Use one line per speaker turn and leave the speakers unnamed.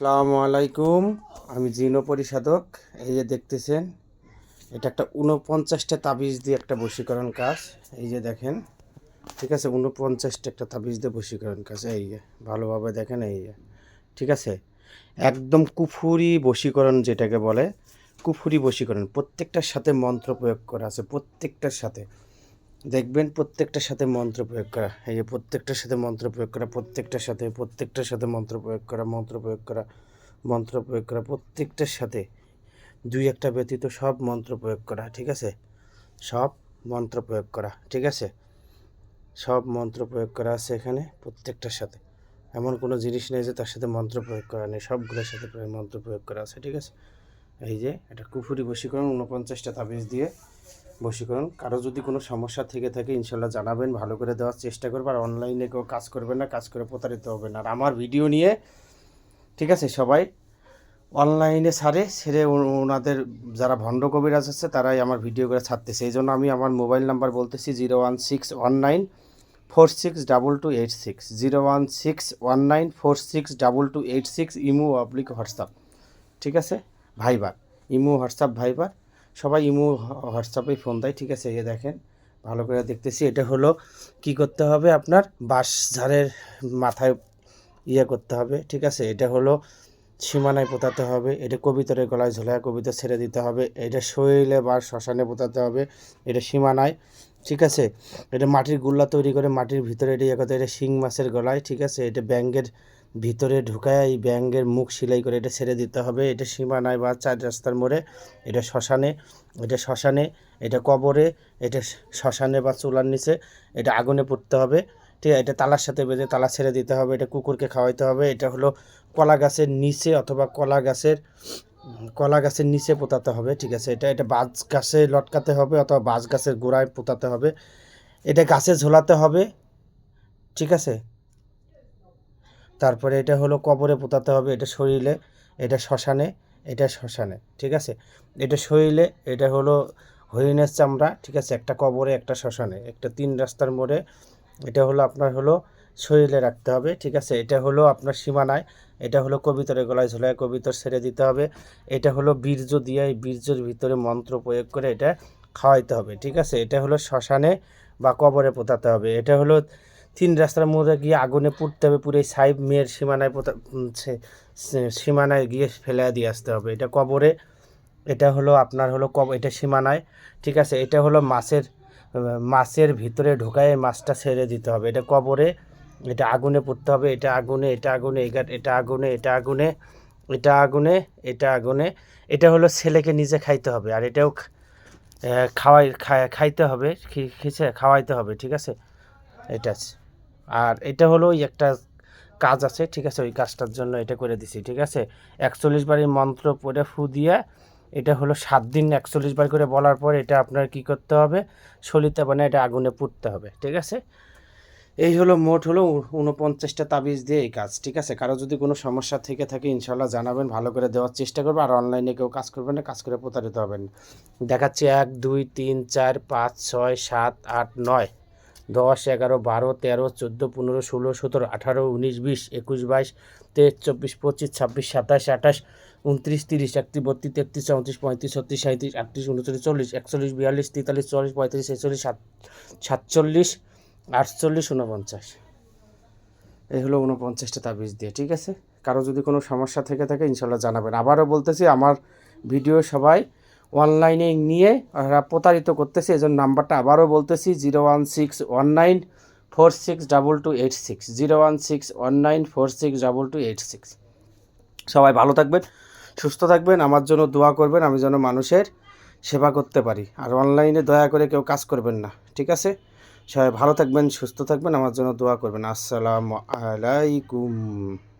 সালামু আলাইকুম আমি জিনো পরিষাদক এই যে দেখতেছেন এটা একটা উনপঞ্চাশটা তাবিজ দিয়ে একটা বশীকরণ কাজ এই যে দেখেন ঠিক আছে উনপঞ্চাশটা একটা তাবিজ দিয়ে বশীকরণ কাজ এই যে ভালোভাবে দেখেন এই যে ঠিক আছে একদম কুফুরি বশীকরণ যেটাকে বলে কুফুরি বশীকরণ প্রত্যেকটার সাথে মন্ত্র প্রয়োগ করা আছে প্রত্যেকটার সাথে দেখবেন প্রত্যেকটার সাথে মন্ত্র প্রয়োগ করা এই যে প্রত্যেকটার সাথে মন্ত্র প্রয়োগ করা প্রত্যেকটার সাথে প্রত্যেকটার সাথে মন্ত্র প্রয়োগ করা মন্ত্র প্রয়োগ করা মন্ত্র প্রয়োগ করা প্রত্যেকটার সাথে দুই একটা ব্যতীত সব মন্ত্র প্রয়োগ করা ঠিক আছে সব মন্ত্র প্রয়োগ করা ঠিক আছে সব মন্ত্র প্রয়োগ করা আছে এখানে প্রত্যেকটার সাথে এমন কোনো জিনিস নেই যে তার সাথে মন্ত্র প্রয়োগ করা নেই সবগুলোর সাথে মন্ত্র প্রয়োগ করা আছে ঠিক আছে এই যে এটা কুফুরি বশীকরণ উনপঞ্চাশটা তাবিজ দিয়ে বশীকরণ কারো যদি কোনো সমস্যা থেকে থাকে ইনশাল্লাহ জানাবেন ভালো করে দেওয়ার চেষ্টা করবেন আর অনলাইনে কেউ কাজ করবেন না কাজ করে প্রতারিত হবেন আর আমার ভিডিও নিয়ে ঠিক আছে সবাই অনলাইনে ছাড়ে ছেড়ে ওনাদের যারা ভণ্ড কবিরাজ আছে তারাই আমার ভিডিও করে ছাড়তেছে এই জন্য আমি আমার মোবাইল নাম্বার বলতেছি zero one six one nine four six double two eight six zero one six one nine four six double two eight six imo oblique WhatsApp ঠিক আছে ভাইবার ইমো হোয়াটসঅ্যাপ ভাইবার সবাই ইমো হোয়াটসঅ্যাপে ফোন দেয় ঠিক আছে এই দেখেন ভালো করে দেখতেছি এটা হলো কি করতে হবে আপনার বাঁশঝাড়ের ঝাড়ের মাথায় ইয়ে করতে হবে ঠিক আছে এটা হলো সীমানায় পোতাতে হবে এটা কবিতরের গলায় ঝোলায় কবিতা ছেড়ে দিতে হবে এটা শৈলে বা শ্মশানে পোতাতে হবে এটা সীমানায় ঠিক আছে এটা মাটির গুল্লা তৈরি করে মাটির ভিতরে এটা ইয়ে করতে এটা শিং মাছের গলায় ঠিক আছে এটা ব্যাঙ্গের ভিতরে ঢুকায় এই ব্যাঙ্গের মুখ সেলাই করে এটা ছেড়ে দিতে হবে এটা সীমানায় বা চার রাস্তার মোড়ে এটা শ্মশানে এটা শ্মশানে এটা কবরে এটা শ্মশানে বা চুলার নিচে এটা আগুনে পুড়তে হবে ঠিক আছে এটা তালার সাথে বেঁধে তালা ছেড়ে দিতে হবে এটা কুকুরকে খাওয়াইতে হবে এটা হলো কলা গাছের নিচে অথবা কলা গাছের কলা গাছের নিচে পোতাতে হবে ঠিক আছে এটা এটা বাজ গাছে লটকাতে হবে অথবা বাজ গাছের গোড়ায় পোতাতে হবে এটা গাছে ঝোলাতে হবে ঠিক আছে তারপরে এটা হলো কবরে পোতাতে হবে এটা শরীরে এটা শ্মশানে এটা শ্মশানে ঠিক আছে এটা শরীরে এটা হলো হরিণের চামড়া ঠিক আছে একটা কবরে একটা শ্মশানে একটা তিন রাস্তার মোড়ে এটা হলো আপনার হলো শরীরে রাখতে হবে ঠিক আছে এটা হলো আপনার সীমানায় এটা হলো কবিতরে গলায় ঝোলায় কবিতর ছেড়ে দিতে হবে এটা হলো বীর্য দিয়ে এই বীর্যর ভিতরে মন্ত্র প্রয়োগ করে এটা খাওয়াইতে হবে ঠিক আছে এটা হলো শ্মশানে বা কবরে পোতাতে হবে এটা হলো তিন রাস্তার মোড়ে গিয়ে আগুনে পুড়তে হবে পুরে সাহেব মেয়ের সীমানায় সীমানায় গিয়ে ফেলে দিয়ে আসতে হবে এটা কবরে এটা হলো আপনার হলো কব এটা সীমানায় ঠিক আছে এটা হলো মাছের মাছের ভিতরে ঢোকায় মাছটা ছেড়ে দিতে হবে এটা কবরে এটা আগুনে পুড়তে হবে এটা আগুনে এটা আগুনে এটা আগুনে এটা আগুনে এটা আগুনে এটা আগুনে এটা হলো ছেলেকে নিজে খাইতে হবে আর এটাও খাওয়াই খাইতে হবে খাওয়াইতে হবে ঠিক আছে এটা আর এটা হলো একটা কাজ আছে ঠিক আছে ওই কাজটার জন্য এটা করে দিছি ঠিক আছে একচল্লিশ বারের মন্ত্র পরে ফু দিয়ে এটা হলো সাত দিন একচল্লিশ বার করে বলার পর এটা আপনার কি করতে হবে সলিতে মানে এটা আগুনে পুড়তে হবে ঠিক আছে এই হলো মোট হলো উনপঞ্চাশটা তাবিজ দিয়ে এই কাজ ঠিক আছে কারো যদি কোনো সমস্যা থেকে থাকে ইনশাল্লাহ জানাবেন ভালো করে দেওয়ার চেষ্টা করবেন আর অনলাইনে কেউ কাজ করবেন না কাজ করে প্রতারিত হবেন দেখাচ্ছি এক দুই তিন চার পাঁচ ছয় সাত আট নয় দশ এগারো বারো তেরো চোদ্দো পনেরো ষোলো সতেরো আঠারো উনিশ বিশ একুশ বাইশ তেইশ চব্বিশ পঁচিশ ছাব্বিশ সাতাশ আঠাশ উনত্রিশ তিরিশ একত্রিশ বত্রিশ তেত্রিশ চৌত্রিশ পঁয়ত্রিশ ছত্রিশ সাঁত্রিশ আটত্রিশ উনচল্লিশ চল্লিশ একচল্লিশ বিয়াল্লিশ তেতাল্লিশ চল্লিশ পঁয়ত্রিশ ছেচল্লিশ সাত সাতচল্লিশ আটচল্লিশ ঊনপঞ্চাশ এই হলো ঊনপঞ্চাশটা তাবিজ দিয়ে ঠিক আছে কারো যদি কোনো সমস্যা থেকে থাকে ইনশাল্লাহ জানাবেন আবারও বলতেছি আমার ভিডিও সবাই অনলাইনে নিয়ে প্রতারিত করতেছে এজন্য নাম্বারটা আবারও বলতেছি zero one six one nine four six double two eight six zero one six one nine four six double two eight six সবাই ভালো থাকবেন সুস্থ থাকবেন আমার জন্য দোয়া করবেন আমি যেন মানুষের সেবা করতে পারি আর অনলাইনে দয়া করে কেউ কাজ করবেন না ঠিক আছে সবাই ভালো থাকবেন সুস্থ থাকবেন আমার জন্য দোয়া করবেন আসসালামু আলাইকুম